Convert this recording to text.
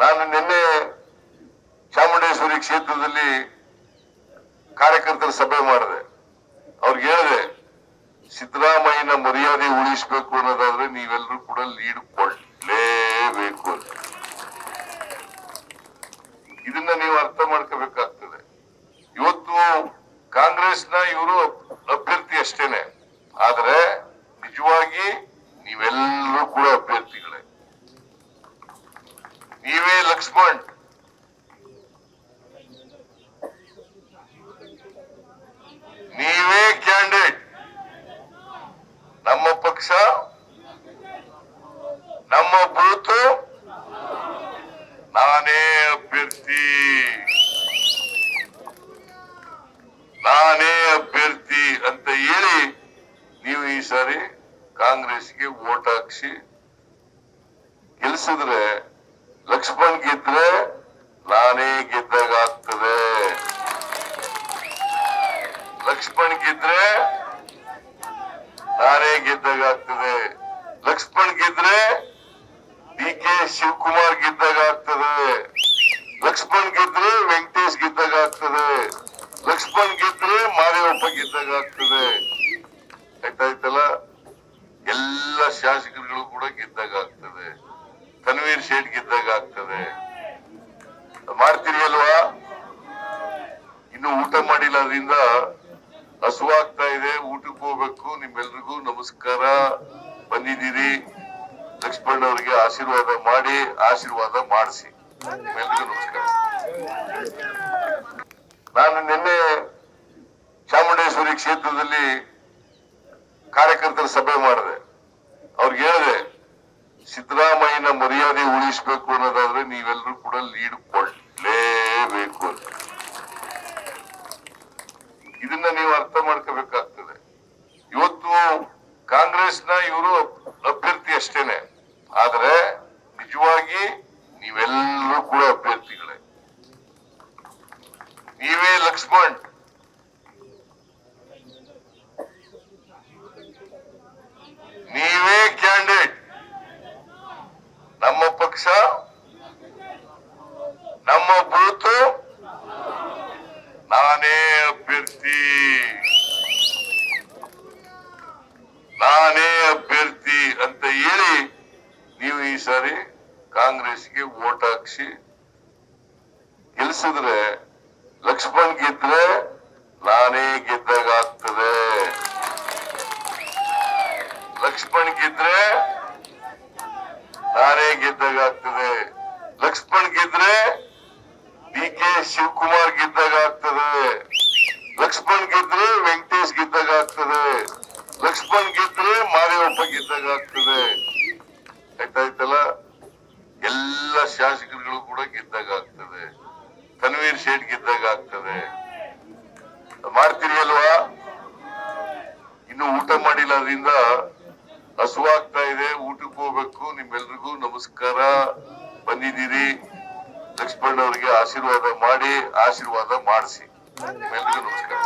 ನಾನು ನಿನ್ನೆ ಚಾಮುಂಡೇಶ್ವರಿ ಕ್ಷೇತ್ರದಲ್ಲಿ ಕಾರ್ಯಕರ್ತರ ಸಭೆ ಮಾಡಿದೆ. ಅವ್ರಿಗೆ ಹೇಳಿದೆ, ಸಿದ್ದರಾಮಯ್ಯನ ಮರ್ಯಾದೆ ಉಳಿಸಬೇಕು ಅನ್ನೋದಾದ್ರೆ ನೀವೆಲ್ಲರೂ ಕೂಡ ಲೀಡ್ ಕೊಡ್ಲೇಬೇಕು ಅಂತ. ಇದನ್ನ ನೀವು ಅರ್ಥ ಮಾಡ್ಕೋಬೇಕಾಗ್ತದೆ. ಇವತ್ತು ಕಾಂಗ್ರೆಸ್ನ ಇವರು ಅಭ್ಯರ್ಥಿ ಅಷ್ಟೇನೆ. ಆದ್ರೆ ನಿಜವಾಗಿ ನೀವೆಲ್ಲರೂ ಕೂಡ ಅಭ್ಯರ್ಥಿಗಳೇ ಲಕ್ಷ್ಮಣ್ ನೀವೇ ಕ್ಯಾಂಡಿಡೇಟ್ ನಮ್ಮ ಪಕ್ಷ ನಮ್ಮ ಬೂತ್ ನಾನೇ ಅಭ್ಯರ್ಥಿ ನಾನೇ ಅಭ್ಯರ್ಥಿ ಅಂತ ಹೇಳಿ ನೀವು ಈ ಸಾರಿ ಕಾಂಗ್ರೆಸ್ಗೆ ವೋಟ್ ಹಾಕ್ಸಿ ಗೆಲ್ಸಿದ್ರೆ ಲಕ್ಷ್ಮಣ್ ಗೆದ್ರೆ ನಾನೇ ಗೆದ್ದಾಗ್ತದೆ ಲಕ್ಷ್ಮಣ್ ಗೆದ್ರೆ ನಾನೇ ಗೆದ್ದಾಗ್ತದೆ ಲಕ್ಷ್ಮಣ್ ಗೆದ್ರೆ ಡಿ ಕೆ ಶಿವಕುಮಾರ್ ಗೆದ್ದಾಗ ಆಗ್ತದೆ ಲಕ್ಷ್ಮಣ್ ಗೆದ್ರೆ ವೆಂಕಟೇಶ್ ಗೆದ್ದಾಗ ಆಗ್ತದೆ ಲಕ್ಷ್ಮಣ್ ಗೆದ್ರೆ ಗೆದ್ದಾಗ ಆಗ್ತದೆ ಆಯ್ತಾಯ್ತಲ್ಲ? ಎಲ್ಲ ಶಾಸಕರುಗಳು ಕೂಡ ಗೆದ್ದಾಗ ಆಗ್ತದೆ ಶೇಡ್ ಆಗ್ತದೆ. ಮಾಡ್ತೀರಿ ಅಲ್ವಾ ಇನ್ನು ಊಟ ಮಾಡಿಲ್ಲ ಅದರಿಂದ ಹಸುವಾಗ್ತಾ ಇದೆ. ಊಟಕ್ಕೆ ಹೋಗ್ಬೇಕು. ನಿಮ್ಮೆಲ್ರಿಗೂ ನಮಸ್ಕಾರ. ಬಂದಿದ್ದೀರಿ. ಲಕ್ಷ್ಮಣ್ ಅವರಿಗೆ ಆಶೀರ್ವಾದ ಮಾಡಿ, ಆಶೀರ್ವಾದ ಮಾಡಿಸಿ. ನಿಮ್ಮೆಲ್ರಿಗೂ ನಮಸ್ಕಾರ. ನಾನು ನಿನ್ನೆ ಚಾಮುಂಡೇಶ್ವರಿ ಕ್ಷೇತ್ರದಲ್ಲಿ ಕಾರ್ಯಕರ್ತರ ಸಭೆ ಮಾಡಿದೆ. ಅವ್ರಿಗೆ ಹೇಳಿದೆ ಸಿದ್ದರಾಮಯ್ಯನ ಮರ್ಯಾದೆ ಉಳಿಸ್ಬೇಕು ಅನ್ನೋದಾದ್ರೆ ನೀವೆಲ್ಲರೂ ಕೂಡ ಲೀಡ್ ಕೊಡ್ಲೇಬೇಕು ಅಂತ. ಇದನ್ನ ನೀವು ಅರ್ಥ ಮಾಡ್ಕೋಬೇಕಾಗ್ತದೆ. ಇವತ್ತು ಕಾಂಗ್ರೆಸ್ನ ಇವರು ಅಭ್ಯರ್ಥಿ ಅಷ್ಟೇನೆ. ಆದ್ರೆ ನಿಜವಾಗಿ ನೀವೆಲ್ಲರೂ ಕೂಡ ಅಭ್ಯರ್ಥಿಗಳೇ. ನೀವೇ ಲಕ್ಷ್ಮಣ್ ನೀವೇ ಕ್ಯಾಂಡಿಡೇಟ್ ನಮ್ಮ ಪಕ್ಷ ನಮ್ಮ ನಾನೇ ಅಭ್ಯರ್ಥಿ ನಾನೇ ಅಭ್ಯರ್ಥಿ ಅಂತ ಹೇಳಿ ನೀವು ಈ ಸಾರಿ ಕಾಂಗ್ರೆಸ್ಗೆ ವೋಟ್ ಹಾಕ್ಸಿ ಗೆಲ್ಸಿದ್ರೆ ಲಕ್ಷ್ಮಣ್ ಗೆದ್ರೆ ನಾನೇ ಗೆದ್ದಾಗ್ತದೆ ಲಕ್ಷ್ಮಣ್ ಗೆದ್ರೆ ನಾನೇ ಗೆದ್ದಾಗ್ತದೆ ಲಕ್ಷ್ಮಣ್ ಗೆದ್ರೆ ಡಿ ಕೆ ಶಿವಕುಮಾರ್ ಗೆದ್ದಾಗ ಆಗ್ತದೆ ಲಕ್ಷ್ಮಣ್ ಗೆದ್ರೆ ವೆಂಕಟೇಶ್ ಗೆದ್ದಾಗ ಆಗ್ತದೆ ಲಕ್ಷ್ಮಣ್ ಗೆದ್ರೆ ಮಾದೇವಪ್ಪ ಆಗ್ತದೆ ಆಯ್ತಾಯ್ತಲ್ಲ? ಎಲ್ಲ ಶಾಸಕರುಗಳು ಕೂಡ ಗೆದ್ದಾಗ ಆಗ್ತದೆ ತನ್ವೀರ್ ಶೇಟ್ ಗೆದ್ದಾಗ ಆಗ್ತದೆ ಮಾಡ್ತೀರಿ ಅಲ್ವಾ ಇನ್ನು ಊಟ ಮಾಡಿಲ್ಲ ಅದರಿಂದ ಹಸುವಾಗ್ತಾ ಇದೆ. ಊಟಕ್ಕೆ ಹೋಗ್ಬೇಕು. ನಿಮ್ಮೆಲ್ರಿಗೂ ನಮಸ್ಕಾರ. ಬಂದಿದ್ದೀರಿ. ಲಕ್ಷ್ಮಣ್ ಅವರಿಗೆ ಆಶೀರ್ವಾದ ಮಾಡಿ, ಆಶೀರ್ವಾದ ಮಾಡಿಸಿ. ನಿಮ್ಮೆಲ್ರಿಗೂ ನಮಸ್ಕಾರ.